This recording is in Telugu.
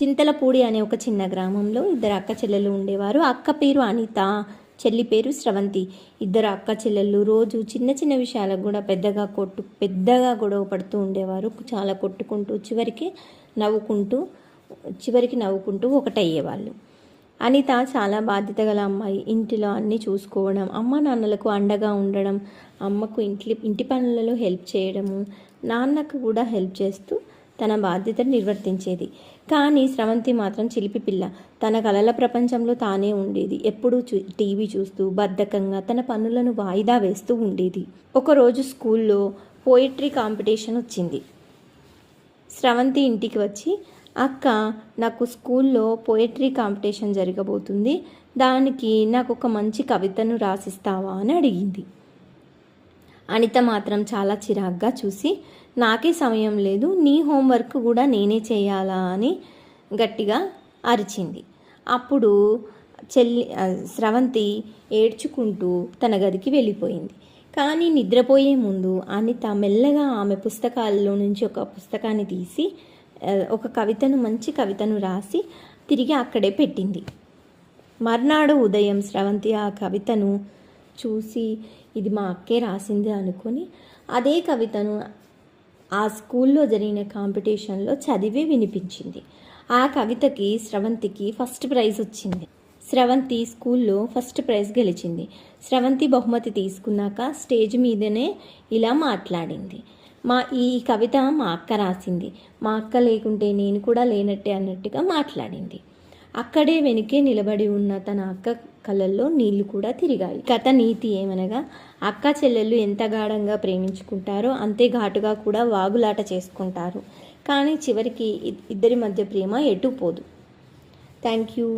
చింతలపూడి అనే ఒక చిన్న గ్రామంలో ఇద్దరు అక్క చెల్లెలు ఉండేవారు. అక్క పేరు అనిత చెల్లి పేరు స్రవంతి. ఇద్దరు అక్క చెల్లెళ్ళు రోజు చిన్న చిన్న విషయాలకు కూడా పెద్దగా కొట్టు పెద్దగా గొడవ పడుతూ ఉండేవారు. చాలా కొట్టుకుంటూ చివరికి నవ్వుకుంటూ చివరికి నవ్వుకుంటూ ఒకటయ్యేవాళ్ళు. అనిత చాలా బాధ్యత గల అమ్మాయి. ఇంటిలో అన్నీ చూసుకోవడం అమ్మ నాన్నలకు అండగా ఉండడం అమ్మకు ఇంటి ఇంటి పనులలో హెల్ప్ చేయడము నాన్నకు కూడా హెల్ప్ చేస్తూ తన బాధ్యతను నిర్వర్తించేది. కానీ స్రవంతి మాత్రం చిలిపి పిల్ల. తన కలల ప్రపంచంలో తానే ఉండేది. ఎప్పుడూ చూ టీవీ చూస్తూ బద్ధకంగా తన పనులను వాయిదా వేస్తూ ఉండేది. ఒకరోజు స్కూల్లో పోయిట్రీ కాంపిటీషన్ వచ్చింది. స్రవంతి ఇంటికి వచ్చి అక్క నాకు స్కూల్లో పోయట్రీ కాంపిటీషన్ జరగబోతుంది. దానికి నాకు ఒక మంచి కవితను రాసిస్తావా? అని అడిగింది. అనిత మాత్రం చాలా చిరాగ్గా చూసి నాకే సమయం లేదు నీ హోంవర్క్ కూడా నేనే చేయాలా అని గట్టిగా అరిచింది. అప్పుడు చెల్లి స్రవంతి ఏడ్చుకుంటూ తన గదికి వెళ్ళిపోయింది. కానీ నిద్రపోయే ముందు అనిత మెల్లగా ఆమె పుస్తకాల్లో నుంచి ఒక పుస్తకాన్ని తీసి ఒక కవితను మంచి కవితను రాసి తిరిగి అక్కడే పెట్టింది. మర్నాడు ఉదయం స్రవంతి ఆ కవితను చూసి ఇది మా అక్కే రాసింది అనుకొని అదే కవితను ఆ స్కూల్లో జరిగిన కాంపిటీషన్లో చదివి వినిపించింది. ఆ కవితకి స్రవంతికి ఫస్ట్ ప్రైజ్ వచ్చింది. స్రవంతి స్కూల్లో ఫస్ట్ ప్రైజ్ గెలిచింది. స్రవంతి బహుమతి తీసుకున్నాక స్టేజ్ మీదనే ఇలా మాట్లాడింది. మా ఈ కవిత మా అక్క రాసింది. మా అక్క లేకుంటే నేను కూడా లేనట్టే అన్నట్టుగా మాట్లాడింది. అక్కడే వెనుకే నిలబడి ఉన్న తన అక్క కళ్ళల్లో నీళ్ళు కూడా తిరిగాయి. కథ నీతి ఏమనగా అక్క చెల్లెళ్ళు ఎంత గాఢంగా ప్రేమించుకుంటారో అంతే ఘాటుగా కూడా వాగులాట చేసుకుంటారు. కానీ చివరికి ఇద్దరి మధ్య ప్రేమ ఎటు పోదు. Thank you.